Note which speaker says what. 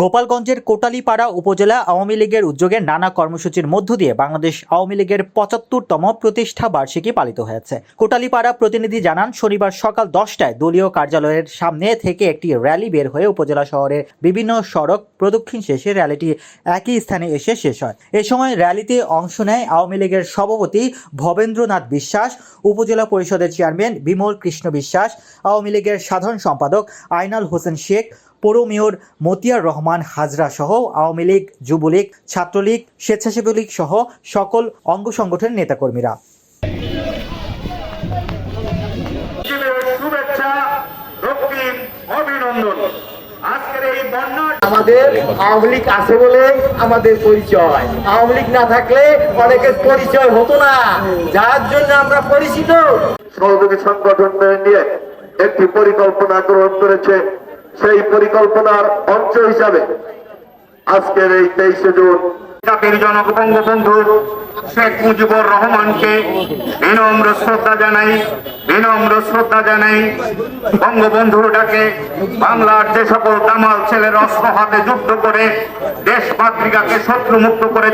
Speaker 1: গোপালগঞ্জের কোটালীপাড়া উপজেলা আওয়ামী লীগের উদ্যোগে নানা কর্মসূচির মধ্য দিয়ে বাংলাদেশ আওয়ামী লীগের পঁচাত্তরতম প্রতিষ্ঠা বার্ষিকী পালিত হয়েছে। কোটালীপাড়া প্রতিনিধি জানান, শনিবার সকাল দশটায় দলীয় কার্যালয়ের সামনে থেকে একটি র্যালি বের হয়ে উপজেলা শহরের বিভিন্ন সড়ক প্রদক্ষিণ শেষে র্যালিটি একই স্থানে এসে শেষ হয়। এ সময় র্যালিতে অংশ নেয় আওয়ামী লীগের সভাপতি ভবেন্দ্রনাথ বিশ্বাস, উপজেলা পরিষদের চেয়ারম্যান বিমল কৃষ্ণ বিশ্বাস, আওয়ামী লীগের সাধারণ সম্পাদক আইনাল হোসেন শেখ পৌর মেয়র মতিয়ার রহমান হাজরা সহ আওয়ামী লীগ যুবলীগ ছাত্রলীগ স্বেচ্ছাসেবী লীগ সহ সকল অঙ্গ সংগঠনের নেতাকর্মীরা।
Speaker 2: শিবিরের শুভেচ্ছা রক্তিম অভিনন্দন। আজকের এই বন্যা
Speaker 3: আমাদের আওয়ামী লীগ আছে বলে আমাদের পরিচয়। আওয়ামী লীগ না থাকলে অনেকের পরিচয় হতো না। যার জন্য আমরা পরিচিত।
Speaker 4: সহযোগী সংগঠন নিয়ে একটি পরিকল্পনা গ্রহণ করেছে সেই পরিকল্পনার অংশ হিসাবে আজকের এই তেইশে জুন
Speaker 2: জাতির জনক বঙ্গবন্ধু শেখ মুজিবুর রহমানকে বিনম্র শ্রদ্ধা জানাই, বিনম্র শ্রদ্ধা জানাই। বঙ্গবন্ধুর ডাকে বাংলার যে সকল দামাল ছেলের অস্ত্র হাতে যুদ্ধ করে দেশ মাতৃকাকে শত্রুমুক্ত করে